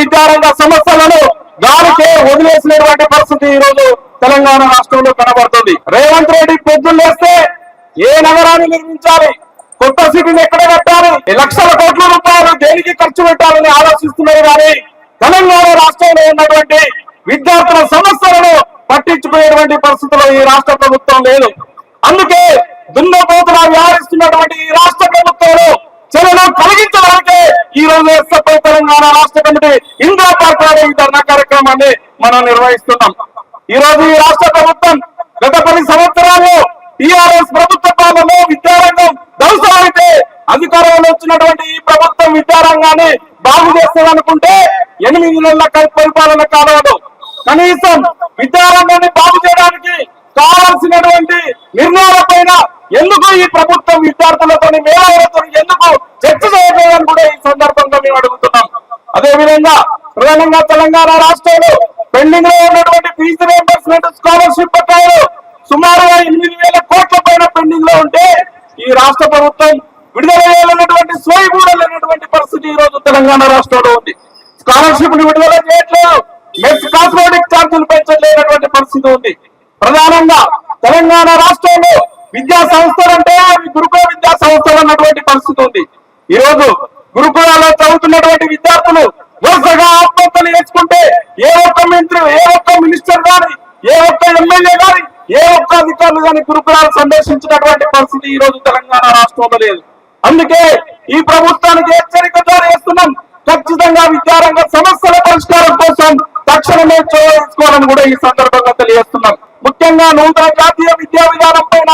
విద్యారంగ సమస్యలను గాలికే వదిలేసినటువంటి పరిస్థితి ఈ రోజు తెలంగాణ రాష్ట్రంలో కనబడుతుంది. రేవంత్ రెడ్డి పొద్దున్నేస్తే ఏ నగరాన్ని నిర్మించాలి? కొత్త సిటీని ఎక్కడ కట్టాలి? లక్షల కోట్ల రూపాయలు దేనికి ఖర్చు పెట్టాలని ఆలోచిస్తున్నారు కానీ తెలంగాణ రాష్ట్రంలో ఉన్నటువంటి విద్యార్థుల సమస్యలను పట్టించుకునేటువంటి పరిస్థితుల్లో ఈ రాష్ట్ర ప్రభుత్వం లేదు. అందుకే దున్నపోతులా వ్యవహరిస్తున్నటువంటి ఈ రాష్ట్ర ప్రభుత్వంలో చర్యలు కలిగించడానికే ఈ రోజు ఎస్ఎఫ్ఐ తెలంగాణ రాష్ట్ర కమిటీ ఇందిరా పార్క్లో ఈ ధర్నా కార్యక్రమాన్ని మనం నిర్వహిస్తున్నాం. ఈ రోజు ఈ రాష్ట్ర ప్రభుత్వం గత పది సంవత్సరాల్లో టిఆర్ఎస్ ప్రభుత్వ పాలనలో విద్యారంగం అయితే అధికారంలో వచ్చినటువంటి ఈ ప్రభుత్వం విద్యారంగాన్ని బాగు చేస్తుందనుకుంటే ఎనిమిది నెలల పరిపాలన కాలంలో కనీసం విద్యారంగాన్ని బాగు చేయడానికి కావాల్సినటువంటి నిర్ణయాలపైన ఎందుకు ఈ ప్రభుత్వం విద్యార్థులతో మేళాలతో ఎందుకు చర్చ చేయలేదని కూడా ఈ సందర్భంగా మేము అడుగుతున్నాం. అదే విధంగా ప్రధానంగా తెలంగాణ రాష్ట్రంలో పెండింగ్లో ఉన్నటువంటి ఫీజు రియంబర్స్మెంట్ స్కాలర్షిప్ బకాయిలు సుమారుగా ఎనిమిది వేల కోట్ల పైన పెండింగ్లో ఉంటే ఈ రాష్ట్ర ప్రభుత్వం విడుదల చేయాలన్నటువంటి సోయి పరిస్థితి ఈ రోజు తెలంగాణ రాష్ట్రంలో ఉంది. స్కాలర్షిప్ని విడుదల చేయట్లేదు. మెస్ కాస్మోటిక్ ఛార్జీలు పెంచలేనటువంటి పరిస్థితి ఉంది. ప్రధానంగా తెలంగాణ రాష్ట్రంలో విద్యా సంస్థలు అంటే అవి గురుకుల విద్యా సంస్థలు అన్నటువంటి పరిస్థితి ఉంది. ఈ రోజు గురుకులాల్లో చదువుతున్నటువంటి విద్యార్థులు వరుసగా ఆత్మహత్యలు చేసుకుంటే ఏ ఒక్క మంత్రి ఏ ఒక్క మినిస్టర్ గాని ఏ ఒక్క ఎమ్మెల్యే గాని ఏ ఒక్క అధికారులు గాని గురుకులాలు సందర్శించినటువంటి పరిస్థితి ఈ రోజు తెలంగాణ రాష్ట్రంలో లేదు. అందుకే ఈ ప్రభుత్వానికి హెచ్చరిక జారీ చేస్తున్నాం. ఖచ్చితంగా విద్యారంగ సమస్యల పరిష్కారం కోసం తక్షణమే చొరవ కూడా ఈ సందర్భంగా తెలియజేస్తున్నాం. ముఖ్యంగా నూతన జాతీయ విద్యా విధానం పైన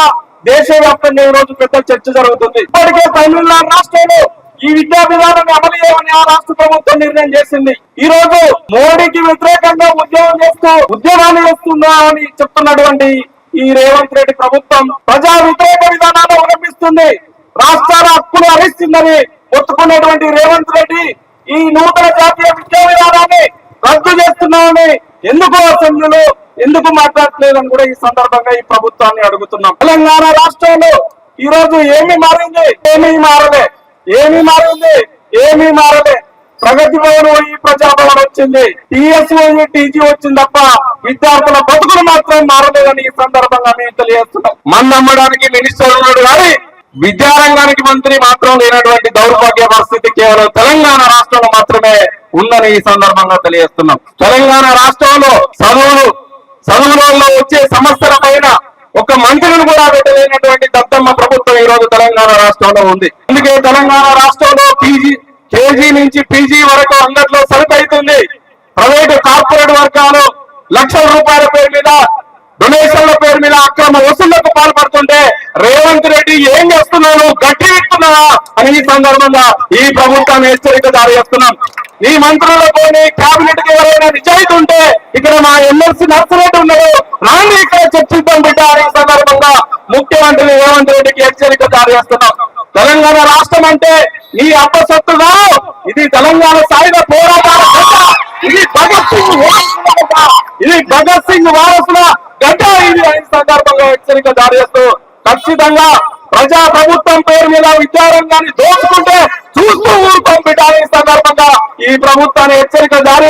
దేశవ్యాప్తంగా ఈ రోజు పెద్ద చర్చ జరుగుతుంది. ఇప్పటికే తమిళనాడు రాష్ట్రంలో ఈ విద్యా విధానాన్ని అమలు చేయమని ఆ రాష్ట్ర ప్రభుత్వం నిర్ణయం చేసింది. ఈ రోజు మోడీకి వ్యతిరేకంగా ఉద్యమం చేస్తూ ఉద్యమాలు చేస్తుందా అని చెప్తున్నటువంటి ఈ రేవంత్ రెడ్డి ప్రభుత్వం ప్రజా వ్యతిరేక విధానాన్ని అవలంబిస్తుంది. రాష్ట్రాల హక్కులు హరిస్తుందని ఒత్తుకునేటువంటి రేవంత్ రెడ్డి ఈ నూతన జాతీయ విద్యా విధానాన్ని రద్దు చేస్తున్నామని ఎందుకు అసెంబ్లీలో ఎందుకు మాట్లాడలేదని కూడా ఈ సందర్భంగా ఈ ప్రభుత్వాన్ని అడుగుతున్నాం. తెలంగాణ రాష్ట్రంలో ఈ రోజు ఏమి మారింది? ఏమీ మారలే. ఏమీ మారింది ఏమీ మారలే. ప్రగతి భవన్ ఈ ప్రజాభవన్ వచ్చింది. టిఎస్ టీజీ వచ్చింది తప్ప విద్యార్థుల బతుకులు మాత్రం మారలేదని ఈ సందర్భంగా మేము తెలియజేస్తున్నాం. మన నమ్మడానికి మినిస్టర్ ఉన్నాడు కానీ విద్యారంగానికి మంత్రి మాత్రం లేనటువంటి దౌర్భాగ్య పరిస్థితి కేవలం తెలంగాణ రాష్ట్రంలో మాత్రమే ఉందని ఈ సందర్భంగా తెలియజేస్తున్నాం. తెలంగాణ రాష్ట్రంలో చదువులు చదువులలో వచ్చే సమస్యల పైన ఒక మంత్రిని కూడా పెట్టలేనటువంటి దత్తమ్మ ప్రభుత్వం ఈ రోజు తెలంగాణ రాష్ట్రంలో ఉంది. అందుకే తెలంగాణ రాష్ట్రంలో పీజీ కేజీ నుంచి పీజీ వరకు అందరిలో సరిపోతుంది ప్రైవేటు కార్పొరేట్ వర్గాలు లక్షల రూపాయల పేరు మీద డొనేషన్ల పేరు మీద అక్రమ వసూళ్ళకు పాల్పడుతుంటే రేవంత్ రెడ్డి ఏం చేస్తున్నావు గట్టి ఇస్తున్నావా అని ఈ సందర్భంగా ఈ ప్రభుత్వాన్ని హెచ్చరిక జారీ చేస్తున్నాం. ఈ మంత్రులకు కేబినెట్కి ఎవరైనా నిజాయితీ ఉంటే ఇక్కడ మా ఎమ్మెల్సీ నర్సరెడ్డి ఉన్నారు. రాండి ఇక్కడ చర్చిద్దాం బిడ్డ. ఈ సందర్భంగా ముఖ్యమంత్రి రేవంత్ రెడ్డికి హెచ్చరిక జారీ చేస్తున్నాం. తెలంగాణ రాష్ట్రం అంటే ఈ అప్పసత్తు కాదు. ఇది తెలంగాణ సాయుధ పోరాటాల ఇది భగత్ సింగ్ ఇది భగత్ సింగ్ వారసుల గడ్డ. ఇది ఈ సందర్భంగా హెచ్చరిక జారీ చేస్తూ ఖచ్చితంగా ప్రజా ప్రభుత్వం పేరు మీద విద్యారంగాన్ని దోచుకుంటే చూస్తూ ఊరుకోం బిడ్డ. ఈ సందర్భంగా ఈ ప్రభుత్వాన్ని హెచ్చరిక జారీ